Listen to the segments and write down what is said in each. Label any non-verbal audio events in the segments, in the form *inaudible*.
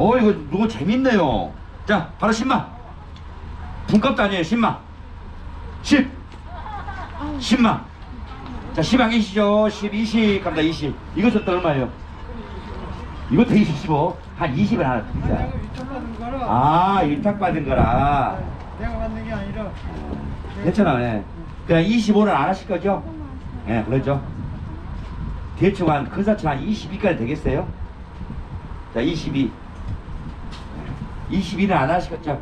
어 이거 누구 재밌네요. 자 바로 10만. 분값도 아니에요 10만. 10. 10만. 자 10안 계시죠? 10, 20 갑니다 20. 이것도 또 얼마예요? 이것도 25. 한 20을 하나 거라 아 위탁받은 거라. 내가 받는 게 아니라 괜찮아, 네. 그냥 25는 안 하실 거죠? 예, 네, 그렇죠. 대충 한, 근사치 한 22까지 되겠어요? 자, 22. 22는 안 하시겠죠?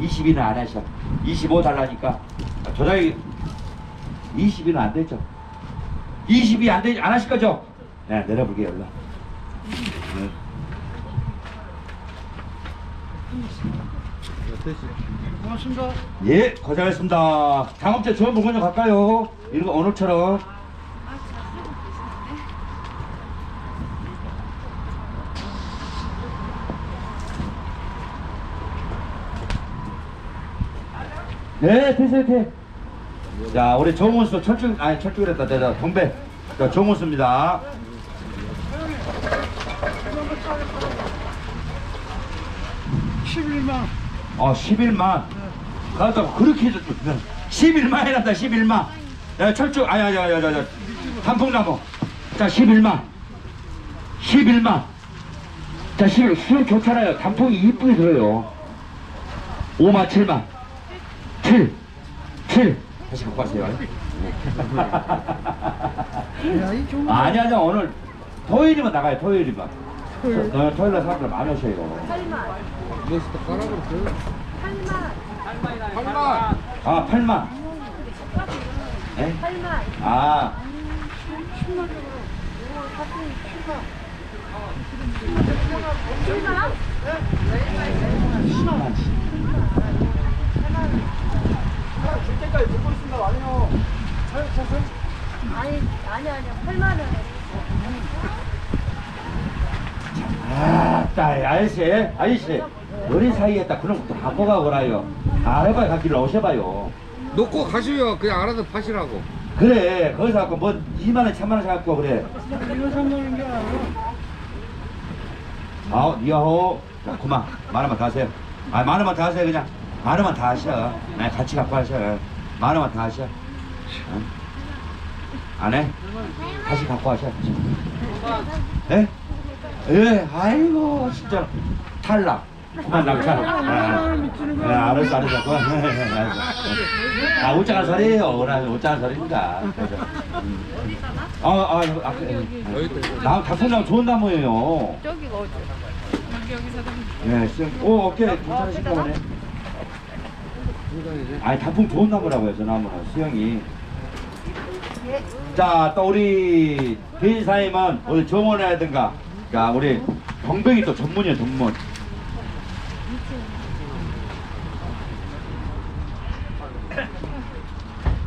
22는 안 하셔. 25 달라니까. 조작이 22는 안 되죠? 22안 되지, 안 하실 거죠? 네, 내려볼게요. 네. 고맙습니다 예, 고생하셨습니다. 장업체 좋은 물건 좀 갈까요? 이런 거 오늘처럼. 네, 되세요, 돼. 자, 우리 정훈수 철쭉, 아니, 철쭉이랬다, 내가 동배. 자, 정훈수입니다. 십일만 어, 11만. 그렇다고 그렇게 해줬 11만 해놨다, 11만. 야, 철쭉, 아야, 야, 야, 야, 야. 단풍나무. 자, 11만. 11만. 자, 11, 수영 좋잖아요. 단풍이 이쁘게 들어요. 5만 7만. 7. 7. 다시 갖고 거 아니, 아니, 오늘 토요일이면 나가요, 토요일이면. 토요일. 저- 어, 토요일 날 사람들 많으셔요. 8만. 아, 8만. 네? 8만. 아, 7만? 10만. 아니, 아니, 아니. 8만 원. 아따 아저씨 아저씨. 우리 사이에 딱 그런 것도 갖고 가거라요. 알아봐야 가기를 오셔봐요. 놓고 가시요. 그냥 알아서 파시라고. 그래. 거기서 갖고 뭐 2만원 3만원 갖고 그래. 아우 니하오. 자 그만. 만원만 다 하세요. 아 만원만 다 하세요 그냥 만원만 다 하셔 아, 같이 갖고 하셔 만원만 다 하셔 응? 안 해? 다시 갖고 하셔 예? 예 아이고 진짜 탈락 그만 아, 네, 알았어, 알았어. 그만. 알았어. 아, 웃자는 소리예요. 오늘 웃자는 소리입니다. 그래서, 음. 아, 아, 아, 그, 나 단풍나무 좋은 나무예요. 저기가 어디? 예, 씨. 오, 오케이. 괜찮으신가 보네. 아니, 단풍 좋은 나무라고요, 저 나무는. 수영이. 자, 또 우리 대사님은 우리 정원이라든가, 자, 우리 경백이 또 전문이에요, 전문.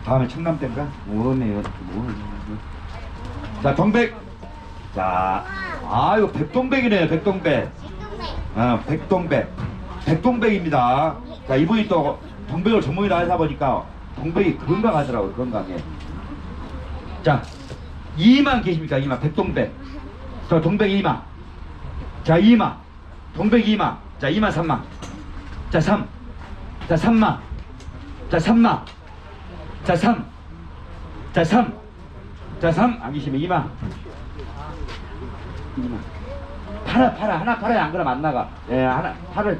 다음에 청남 때인가? 모르네요. 모르네. 자, 동백. 자, 아, 이거 백동백이네요, 백동백. 아, 백동백. 백동백입니다. 자, 이분이 또 동백을 전문이라 해서 보니까 동백이 건강하더라고요, 건강해. 자, 2만 계십니까? 2만. 백동백. 저 동백 2만. 자, 2만. 동백 2만. 자, 2만 3만. 자, 3. 자, 3만. 자, 3만. 자, 3. 자, 3. 자, 3. 안 계시면 2만. 2만. 팔아, 팔아. 하나 팔아야 안 그러면 안 나가. 예, 하나, 팔을.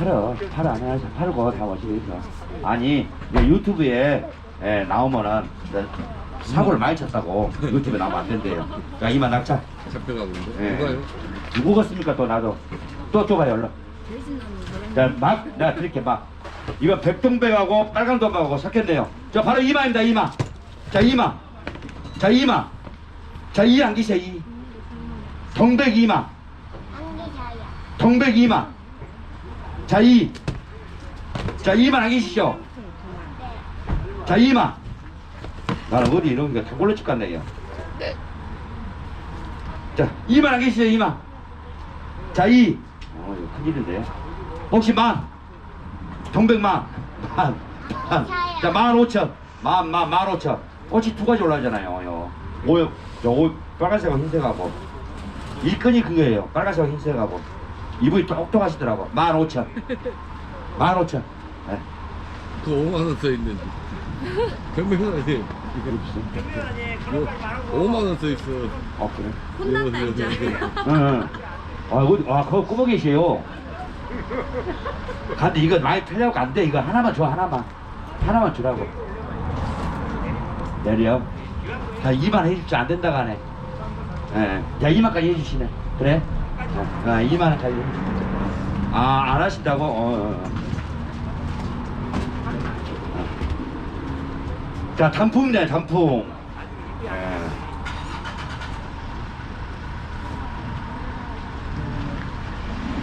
팔어. 팔아. 안 해서 팔고 다 오시고 있어. 아니, 유튜브에 예, 나오면은 사고를 많이 쳤다고 유튜브에 나오면 안 된대요. 자, 2만 낙차. 잡혀가는데. 예. 누가요? 누구가 씁니까 또 나도 또 줘봐요 얼른 자 막 내가 드릴게 막 이거 백동백하고 빨강도박하고 섞였네요 저 바로 2만입니다 2만 자 2만 자 2만 자2 안 계세요 2 동백 2만 동백 2만 자 2 자 2만 안 계시죠 자 2만 나는 어디 이런 거 타골로 집 같네 요 자 2만 안 계시죠 2만 자, 2. 어, 이거 큰일인데. 혹시 만? 동백만? 만. 만. 자, 만 오천. 만, 만, 만 오천. 꽃이 두 가지 올라오잖아요. 요. 오, 요, 오, 빨간색하고 흰색하고. 일건이 그거예요. 빨간색 흰색하고 이분이 똑똑하시더라고. 만 오천. 만 오천. 예. 그 5만 원 써 있는데. 변명하지. 이거 이거 5만 원 써 있어. 어 그래? 혼난다 이제. 응. 응. 아, 어디, 아, 그거 꾸벅 계세요. 근데 이거 많이 틀려고 안 돼. 이거 하나만 줘, 하나만. 하나만 주라고. 내려. 자, 2만 해줄 줄안 된다고 하네. 예. 야, 2만까지 해주시네. 그래? 어, 아, 2만원까지 해주시네. 아, 안 하신다고? 어, 어, 어. 자, 단품이네, 단품. 예.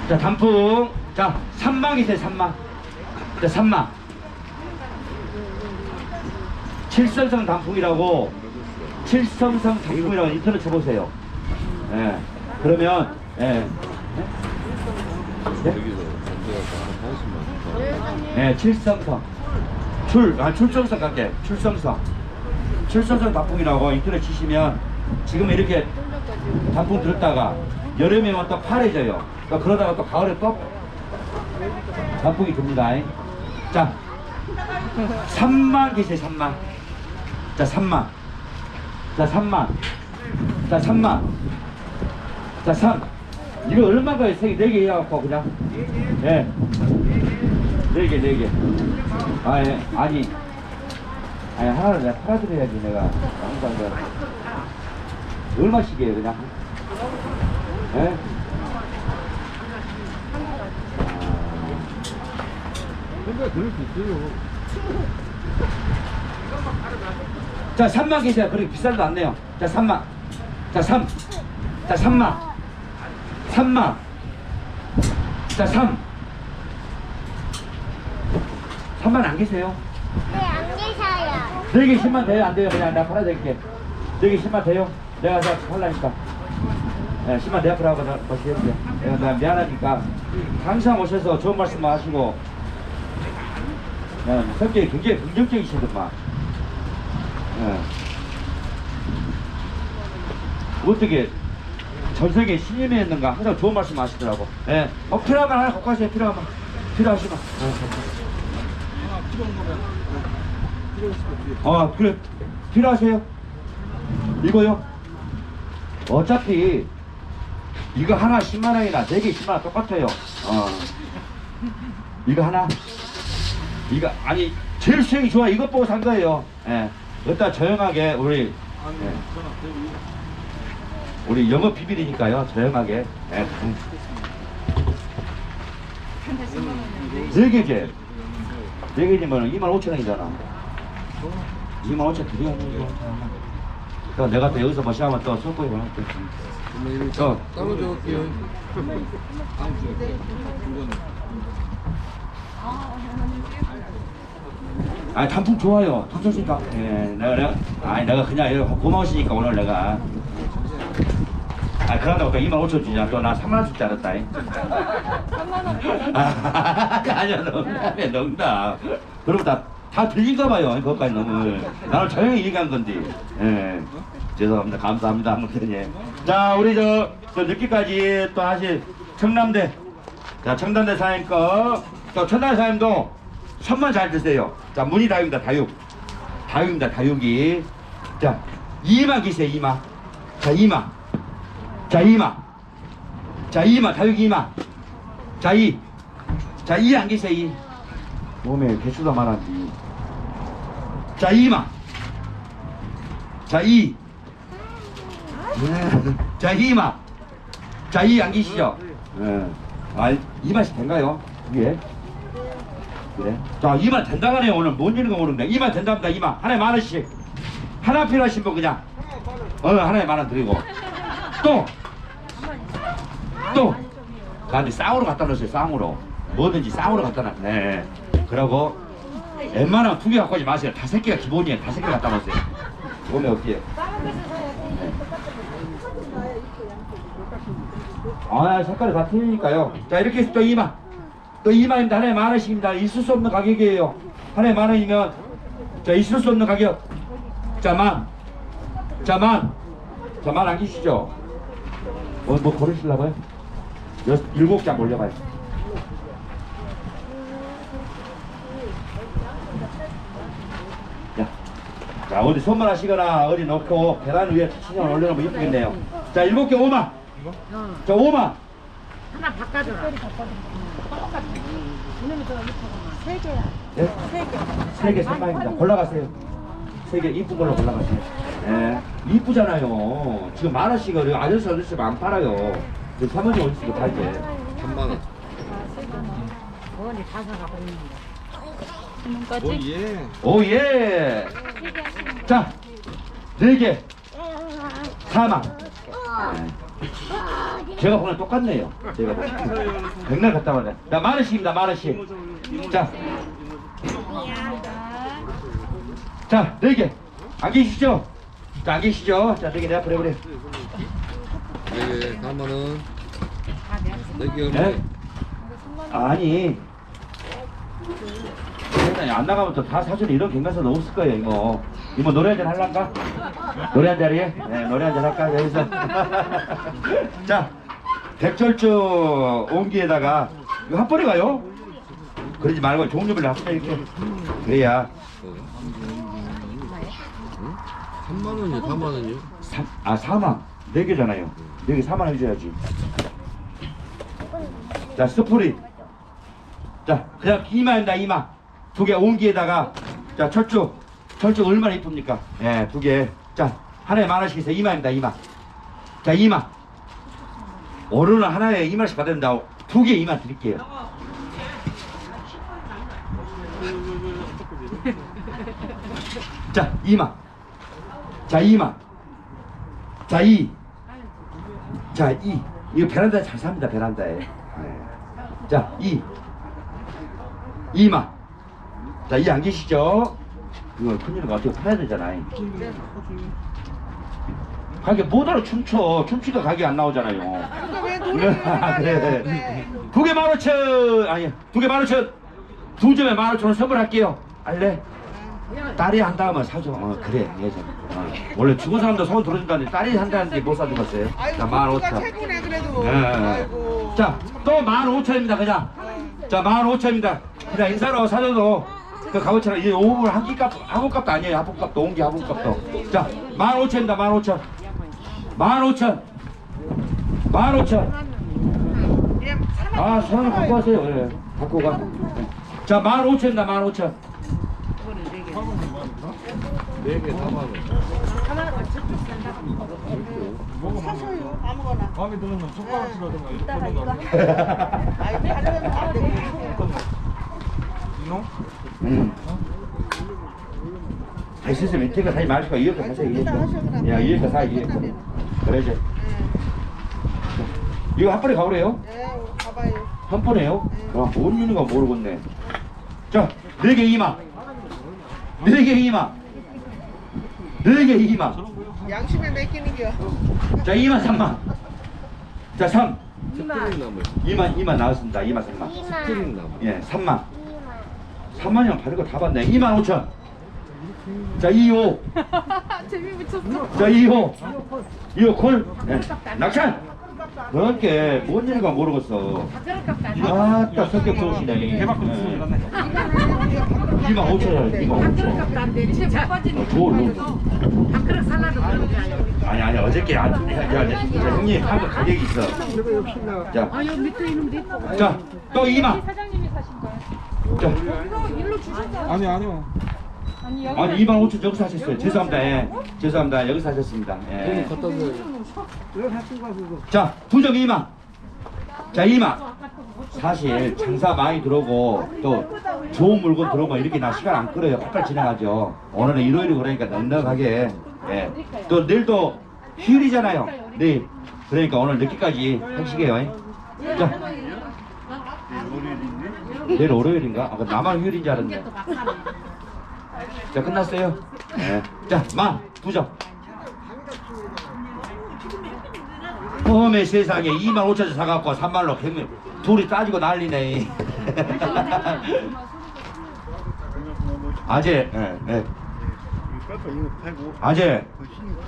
자, 단풍. 자, 3망이세요, 3망. 자, 3망. 칠성성 단풍이라고, 칠성성 단풍이라고 인터넷 쳐보세요. 예. 그러면, 예. 네? 여기서 전세가 한 80만 원. 예, 칠성성. 출, 아, 출성성 갈게. 출성성. 출성성 단풍이라고 인터넷 치시면 지금 이렇게 단풍 들었다가 여름에 오면 또 파래져요. 또 그러다가 또 가을에 또 단풍이 듭니다. 자, 3만 계세요, 3만. 자, 3만. 자, 3만. 자, 3만. 자, 3. 이거 얼마가요? 세 개, 네개 해갖고 그냥. 예. 네 개, 네 개. 아, 예. 아니. 아니, 하나를 내가 팔아드려야지, 내가. 항상 내가. 얼마씩이에요, 그냥? 예? 근데 그럴 수 있어요. 자, 3만 계세요. 그렇게 비싸도 안 내요. 자, 3만. 자, 3. 자, 3만. 3만. 자, 3. 3만 안 계세요? 네, 안 계셔요. 4개 10만 돼요? 안 돼요? 그냥 내가 팔아드릴게. 4개 10만 돼요? 내가 자 팔라니까. 네, 10만 내 앞으로 하고 다시 해주세요. 내가 나 미안하니까 항상 오셔서 좋은 말씀 하시고 네, 성격이 굉장히 긍정적이시더만. 네. 어떻게 전 세계 신임했는가 항상 좋은 말씀 하시더라고. 예. 어, 필요하면 하나 갖고 가세요. 필요하면. 필요하시면. 어, 그래. 필요하세요? 이거요? 어차피 이거 하나 10만 원이나 네 개 10만 원 똑같아요. 어. 이거 하나. 이거 아니 제일 수익이 좋아 이것 보고 산 거예요. 예. 일단 조용하게 우리 예. 우리 영업 비밀이니까요. 조용하게. 예. 음. 네 개제. 네 개지면 2만 5천 원이잖아. 2만 5천 드려야 거. 또 내가 또 여기서 마시면 또 손고기 보낼게. 그러면 이거 어. 따로 적을게요. 아 단풍 좋아요. 단풍이니까. 예, 내가 내가 아니 내가 그냥 고마우시니까 오늘 내가. 아 그런다고 또 2만 5천 주냐 또나 3만 원 줄 줄 알았다. 3만 원. 아, 아니야 농담이야 농담. 그럼 다. 다 들린가 봐요. 그것까지 너무. 나는 조용히 얘기한 건데. 예. 죄송합니다. 감사합니다. 아무튼 예. 자, 우리 저, 저 늦게까지 또 하실 청남대. 자, 청남대 사님 거. 또 천남 사님도 선만 잘 드세요. 자, 문이 다육입니다. 다육. 다육입니다. 다육이. 자, 2만 기세요. 2만. 자, 2만. 자, 2만. 자, 2만. 다육 2만. 자, 2. 자, 2안 계세요. 2. 몸에 개수가 많았지. 자, 2만. 자, 2. 자, 2만. 자, 2안 계시죠? 예. 아, 2만씩 된가요? 위에? 그래. 자, 2만 된다고 하네요. 오늘 못 이는 거 모르는데. 2만 된답니다. 2만. 하나에 만 원씩. 하나 필요하신 분 그냥. 어, 하나에 만 원 드리고. 또. 또. 나한테 쌍으로 갖다 놓으세요. 쌍으로. 뭐든지 쌍으로 갖다 놔. 네. 그러고 웬만하면 두 개 갖고 오지 마세요. 다섯 개가 기본이에요. 다섯 개 갖다 놓으세요. 몸에 어때요? 아, 색깔이 다 틀리니까요. 자, 이렇게 해서 또 2만. 또 2만입니다. 하나에 만 원씩입니다. 있을 수 없는 가격이에요. 하나에 만 원이면, 자, 있을 수 없는 가격. 자, 만. 자, 만. 자, 만안 계시죠? 뭐, 뭐 고르실라고요? 여, 일곱 장 올려봐요. 자, 자 어디 손만 하시거나 어디 넣고 계단 위에 치시면 올려놓으면 이쁘겠네요. 자, 일곱 개 오마. 자, 오마. 하나 바꿔줘라. 세 개야. 네? 세 개, 생방입니다. 골라가세요. 세 개 이쁜 걸로 골라가세요. 예. 이쁘잖아요. 지금 만 원씩 아저씨 아저씨 안 팔아요. 그 사모님 어디 있어 팔게. 3만 원. 어머니 다 사가고 있는 거. 오 예. 오 예. 자, 네 개. 사망. 제가 보는 똑같네요. 제가 보는. 백날 갔다 왔네. 자, 만 원씩입니다. 만 원씩. 자. 자, 네 개. 안 계시죠? 자, 안 계시죠? 자, 네개 내가 보내버려. 네 개, 4만 원. 네 개, 네? 아니. 세상에 안 나가면 또 다 사주는 이런 갱가서는 없을 거예요, 이거. 이모 노래 한 잔 할란가? 노래 한 자리에? 네, 노래 한 잔 할까? 여기서. *laughs* 자, 백절주 온기에다가, 이거 한 번에 가요? 그러지 말고 종류별로 합쳐 이렇게. 그래야. 3만 원이요, 4만 원이요. 삼, 아, 4만. 4개잖아요. 4개 4만 해줘야지. 자, 스프릿. 자, 그냥 2만입니다, 2만. 두개 온기에다가, 자, 철쭉. 철쭉 얼마나 이쁩니까? 예, 두 개. 자, 하나에 만 원씩 있어요. 2만입니다, 2만. 자, 2만. 오늘은 하나에 2만씩 받는다. 두개 2만 드릴게요. 자, 2만. 자, 2만. 자, 2. 자, 2. 이거 베란다에 잘 삽니다, 베란다에. 네. 자, 2. 2만. 자, 2안 계시죠? 이거 큰일은 어떻게 팔아야 되잖아요. 가게 못 알아 춤춰. 춤추니까 가게 안 나오잖아요. 그래. *laughs* 두개 만 오천. 아니, 두 개 만 오천. 두 점에 만 오천 원 선물할게요. 알래? 딸이 한다면 사줘. 어, 그래. 예전. 어. 원래 죽은 사람도 소원 들어준다는데 딸이 한다는데 못 사주겠어요? 자, 만 오천. 최고네 그래도. 예. 아이고. 자, 또만 오천입니다, 그냥. 자, 만 오천입니다. 그냥 인사로 사줘도 그 값어치랑 이제 오분 한 끼값, 한분값도 아니에요. 한분값도 온기 한분값도. 자, 만 오천입니다, 만 오천. 만 오천. 만 오천. 예, 사람 아, 손을 갖고 가세요. 예, 갖고 가. 자, 만 오천입니다, 만 오천. 네 개, 4만 원. 사셔요 아무거나. 마음에 드는 건 손가락질하든가 이렇게 하든가 아이 가려면 안 되고. 이놈? 음. 하시스 밑에가 사지 마시고 이렇게 사세요. 야, 이렇게 사, 이렇게. 그러지. 이거 한 번에 가보래요? 예, 가봐요. 한 번에요? 아, 뭔 일인가 모르겠네. 자, 네개 2만. 네개 2만. 네개 2만. 양심에 맡기는 겨. 자, 2만 3만. 자, 3. 스프링 나물. 2만, 2만 나왔습니다. 2만 3만. 스프링 나물. 예, 3만. 3만이면 받을 거 다 받네. 2만 5천. 자, 2호. *laughs* 재미 붙였어. 자, 2호. 2호 콜. 예. 낙찬. 그렇게 뭔 일인가 모르겠어. 아따 성격 좋으시네. 예. 쓰고 일어나네 2만 5천 원. 2만 5천 원. 진짜 못 빠지는 어, 좋을 밥그릇 살라도 그런 게 아니야. 아니 아니 어저께 안 야, 야, 야, 형님 한거 가격이 있어. 자, 아, 여기 밑에 있는 데 있어. 자, 또 2만. 사장님이 사신 거야. 자, 일로 주셨잖아. 아니 아니요 아니, 여기. 아니 2만 5천 여기서 하셨어요. 죄송합니다. 예. 죄송합니다. 여기서 하셨습니다. 예. 갖다 줘요. 자, 두정 2만. 자, 2만. 사실 장사 많이 들어오고 또 좋은 물건 들어오면 이렇게 나 시간 안 끌어요. 빨리 진행하죠. 오늘은 일요일이고 그러니까 넉넉하게. 예. 또 내일도 휴일이잖아요. 내일. 그러니까 오늘 늦게까지 하시게요. 자. 내일 월요일인가? 아, 그 나만 휴일인 줄 알았네. 자, 끝났어요. 예. 자, 만, 두 점. 어메 세상에 2만 5천 원 사갖고 3만원 갱 둘이 따지고 난리네 *laughs* 아재 예, 예. 아재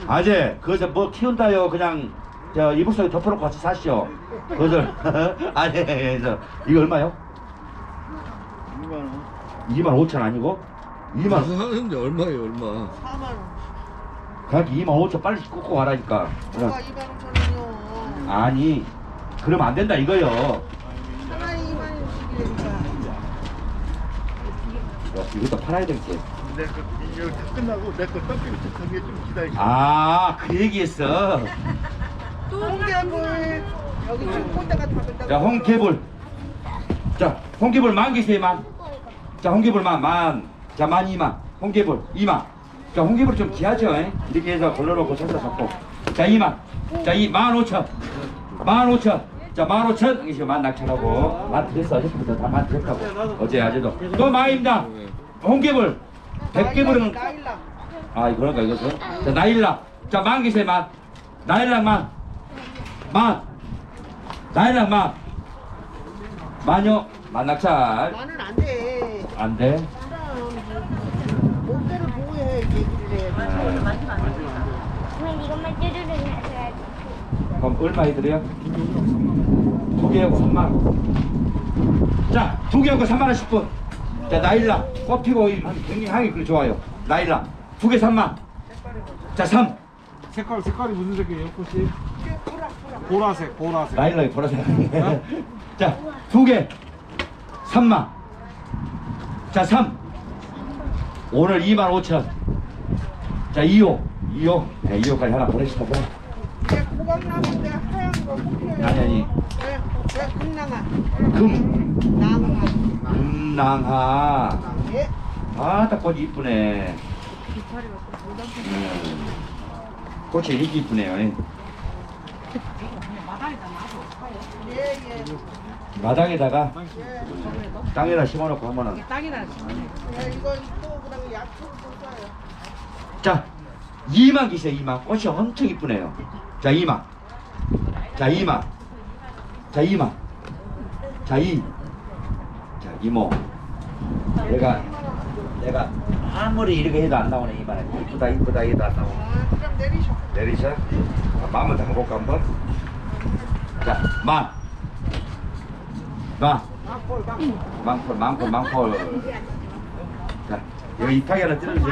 아재 거기서 뭐 키운다요 그냥 저 이불 속에 덮어놓고 같이 사시오. 그들 *laughs* 아니 저 이거 얼마요? 2만 원. 2만 5천 아니고 2만 하는데 얼마예요 얼마 4만 원. 그냥 2만 5천 빨리 꽂고 가라니까. 뭐가 2만 5천 원이요. 아니 그러면 안 된다 이거요. 하나에 2만 원씩이니까. 야, 이것도 팔아야 될게. 내거 이거 다 끝나고 내거 떡볶이 두개 좀 기다려. 아그 얘기했어. 홍게물 여기 지금 꼴대가 다 된다고. 자 홍케불. 자 홍케불 만 개세요 만. 자 홍게불 만, 만, 자, 만 이만, 홍게불 이만. 자, 홍게불 좀 귀하죠? 에? 이렇게 해서 걸러놓고 쳤다 잡고. 자, 이만. 자, 이만 오천. 만 오천. 자, 만 오천. 이게 만 낙찰하고. 만 드렸어. 어제부터 다만 드렸다고. 어제, 어제도. 또 만입니다. 홍게불. 백개불은. 아, 그런가, 이것은? 자, 나일락. 자, 만 개세 만. 나일락 만. 만. 나일락 만. 만요. 만 낙찰. 나는 안 돼. 안 돼. 몸대로 보고 해 얘기를 해. 그럼 이것만 쭈르륵 해줘야지. 그럼 얼마에 들어요? 두 개하고 3만 원. 자, 두 개하고 3만 원 10분. 자, 나일라. 꽃 피고 굉장히 향이 좋아요. 나일라. 두 개 3만. 자, 3. 색깔 색깔이 무슨 색이에요 꽃이? 보라색 보라색 나일라이 보라색. *laughs* 자, 두 개. 3만. 자, 3. 오늘 2만 5천. 자, 2호. 2호. 네, 2호까지 하나 보내시라고. 내 하얀 거 뽑혀요. 아니, 아니. 내, 내 금낭아. 금. 낭아. 금낭하. 예. 아, 딱 꽃이 이쁘네. 음. 꽃이 이렇게 이쁘네요. 예. 마당에다가 예. 땅에다 심어놓고 하면은. 예, 이건 또 그다음에 약초를 좀 써요. 자, 2만 기세요, 2만. 꽃이 엄청 이쁘네요. 자, 2만. 자, 2만. 자, 2만. 자, 2. 자, 이모. 내가, 내가 아무리 이렇게 해도 안 나오네, 2만 원. 이쁘다, 이쁘다 해도 안 나오네. 아, 그럼 내리셔. 내리셔. 아, 마음을 담아볼까, 한번? 자, 만. 만. 막골 막골. 망폴, 망폴, 망폴. 자, 여기 이파이 하나 뜯어주시고